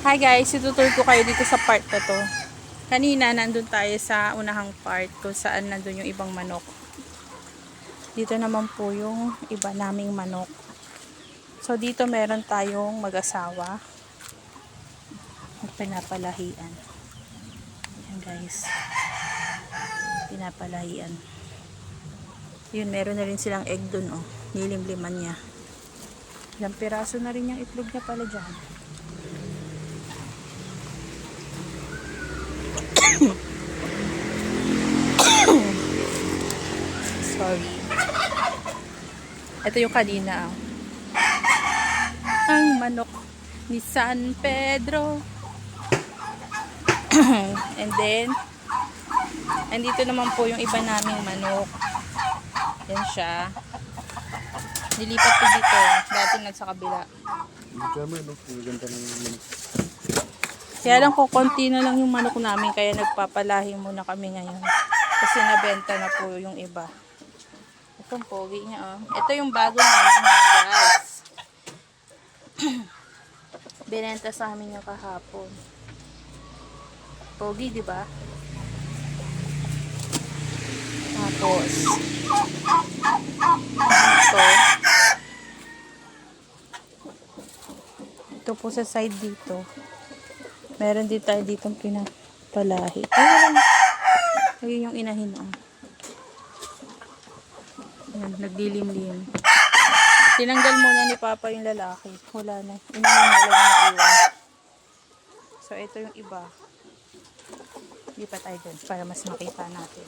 Hi guys, itutur ko kayo dito sa part na to. Kanina nandun tayo sa unahang part kung saan nandun yung ibang manok. Dito naman po yung iba naming manok. So dito meron tayong mag-asawa. Pinapalahian. Yan guys. Pinapalahian. Yun, meron na rin silang egg dun oh. Nilimliman niya. Ilang piraso na rin yung itlog niya pala dyan. Sorry. Ito yung kanina. ah. Ang manok ni San Pedro. And then, andito naman po yung iba naming manok. Yan siya. Nilipat ko dito. Dati nasa kabila. Hindi kami, no? Ang ganda ng manok. Kaya lang ko konti na lang yung manok namin kaya nagpapalahi muna kami ngayon. Kasi nabenta na po yung iba. Itong pogi niya oh. Ito yung bago namin guys. Binenta sa amin yung kahapon. Pogi, di ba? Tapos, ito. Ito po sa side dito. Meron din tayo ditong pinapalahi. Ayun yung inahin, oh. Ayan, naglilimlim. Tinanggal muna ni Papa yung lalaki. Wala na. Inahin na lang yung iwan. So, ito yung iba. Lipat tayo dun para mas makita natin.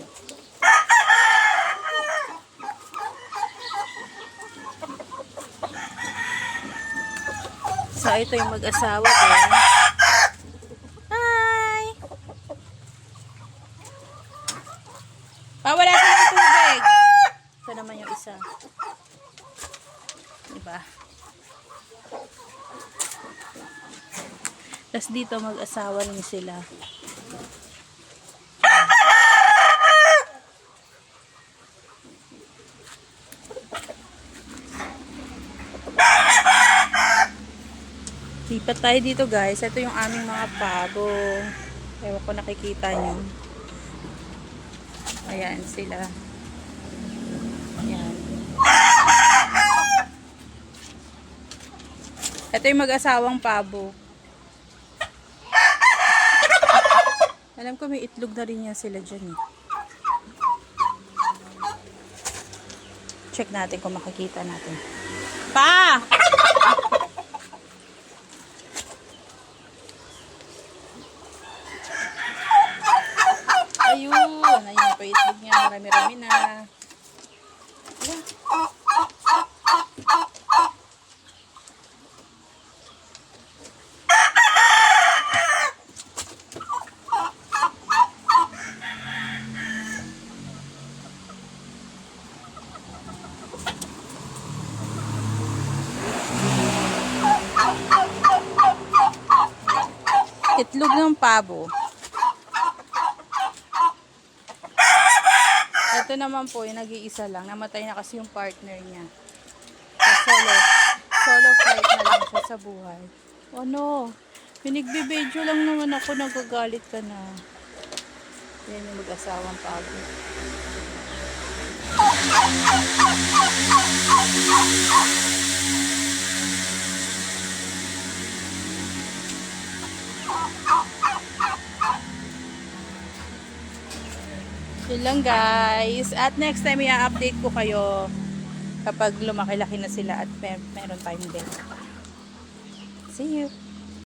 So, ito yung mag-asawa din. Pawala sa ng tubig! Ito naman yung isa. Diba? Tapos dito mag-asawa rin sila. Lipat tayo dito guys. Ito yung aming mga pabo. Ewan ko nakikita nyo. Ayan sila. Ayan. Ito yung mag-asawang pabo. Alam ko may itlog na rin yan sila dyan eh. Check natin kung makikita natin. Pa! Ayun, pa itlog niya. Marami-rami na. Ayan. Itlog ng pabo. Ito naman po, yung nag-iisa lang. Namatay na kasi yung partner niya. So, solo. Solo flight na lang siya sa buhay. Ano? Pinagbibidyo lang naman ako, nagagalit ka na. Yan yung mag-asawang pabo. Yun lang guys. At next time, i-update ko kayo kapag lumaki-laki na sila at mer meron tayong benta. See you!